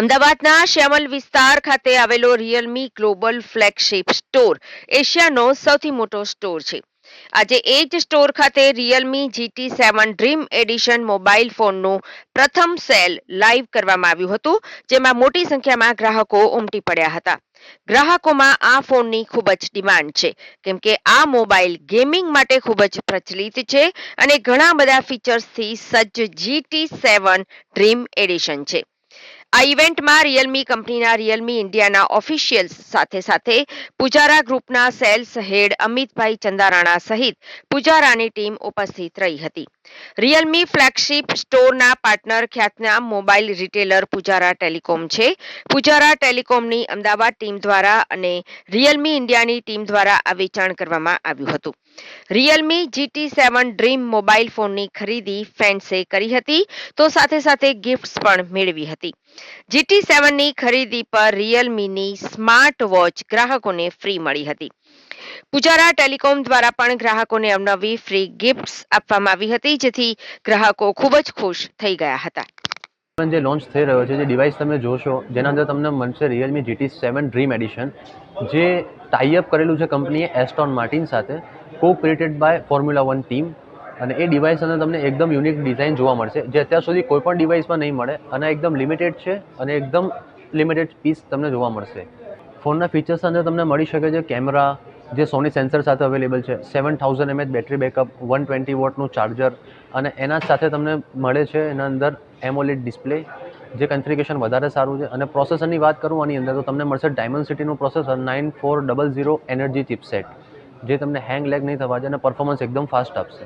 અમદાવાદના શ્યામલ વિસ્તાર ખાતે આવેલો રિયલમી ગ્લોબલ ફ્લેગશિપ સ્ટોર એશિયાનો સૌથી મોટો સ્ટોર છે. આજે એ જ સ્ટોર ખાતે Realme GT seven dream edition mobile ફોનનું પ્રથમ સેલ લાઈવ કરવામાં આવ્યું હતું, જેમાં મોટી સંખ્યામાં ગ્રાહકો ઉમટી પડ્યા હતા. ગ્રાહકોમાં આ ફોનની ખૂબ જ ડિમાન્ડ છે, કેમ કે આ મોબાઈલ ગેમિંગ માટે ખૂબ જ પ્રચલિત છે અને ઘણા બધા ફીચર્સથી સજ્જ જીટી સેવન ડ્રીમ એડિશન છે. આ ઇવેન્ટમાં રિયલમી કંપનીના રિયલમી ઇન્ડિયાના ઓફિશિયલ્સ સાથે સાથે પુજારા ગ્રુપના સેલ્સ હેડ અમિતભાઈ ચંદારાણા સહિત પુજારાની ટીમ ઉપસ્થિત રહી હતી. રિયલમી ફ્લેગશિપ સ્ટોરના પાર્ટનર ખ્યાતનામ મોબાઈલ રિટેલર પુજારા ટેલિકોમ છે. પુજારા ટેલિકોમની અમદાવાદ ટીમ દ્વારા અને રિયલમી ઇન્ડિયાની ટીમ દ્વારા આ વેચાણ કરવામાં આવ્યું હતું. Realme GT seven dream mobile ફોનની ખરીદી ફેન્સે કરી હતી, તો સાથે સાથે ગિફ્ટ્સ પણ મેળવી હતી. જીટી સેવનની ખરીદી પર રિયલમીની સ્માર્ટ વોચ ગ્રાહકોને ફ્રી મળી હતી. પુજારા ટેલિકોમ દ્વારા પણ ગ્રાહકોને અવનવી ફ્રી ગિફ્ટ્સ આપવામાં આવી હતી, જેથી ગ્રાહકો ખૂબ જ ખુશ થઈ ગયા હતા. પણ જે લોન્ચ થઈ રહ્યો છે, જે ડિવાઇસ તમે જોશો, જેના અંદર તમને મળશે Realme GT seven dream edition જે ટાઈઅપ કરેલું છે કંપનીએ એસ્ટોન માર્ટિન સાથે co created by formula one team અને એ ડિવાઇસ અંદર તમને એકદમ યુનિક ડિઝાઇન જોવા મળશે. જે અત્યાર સુધી કોઈ પણ ડિવાઇસમાં નહીં મળે અને એકદમ લિમિટેડ છે અને એકદમ લિમિટેડ પીસ તમને જોવા મળશે. ફોનના ફીચર્સ અંદર તમને મળી શકે છે કેમેરા જે સોની સેન્સર સાથે અવેલેબલ છે seven thousand mAh battery backup one twenty વોટનું charger અને એના સાથે તમને મળે છે એના અંદર એમોલેડ ડિસ્પ્લે જે કન્ફિગરેશન વધારે સારું છે. અને પ્રોસેસરની વાત કરું આની અંદર તો તમને મળશે diamond સિટીનું processor nine four double zero energy chipset જે તમને હેંગ લેગ નહીં થવા છે અને પરફોર્મન્સ એકદમ ફાસ્ટ આપશે.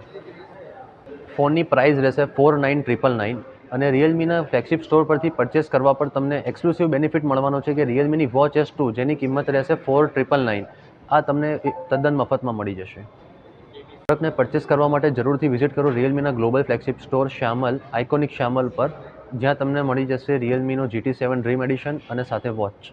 ફોનની પ્રાઇસ રહેશે ફોર નાઇન ટ્રિપલ નાઇન અને રિયલમીના ફ્લેગશિપ સ્ટોર પરથી પરચેસ કરવા પર તમને એક્સક્લુસિવ બેનિફિટ મળવાનો છે કે રિયલમીની વોચ એસ ટુ જેની કિંમત રહેશે ફોર ટ્રિપલ નાઇન આ તમને તદ્દન મફતમાં મળી જશે. પ્રોડક્ટને પરચેસ કરવા માટે જરૂરથી વિઝિટ કરો રિયલમીના global flagship store Shyamal iconic Shyamal પર, જ્યાં તમને મળી જશે રિયલમીનો જીટી સેવન ડ્રીમ એડિશન અને સાથે વોચ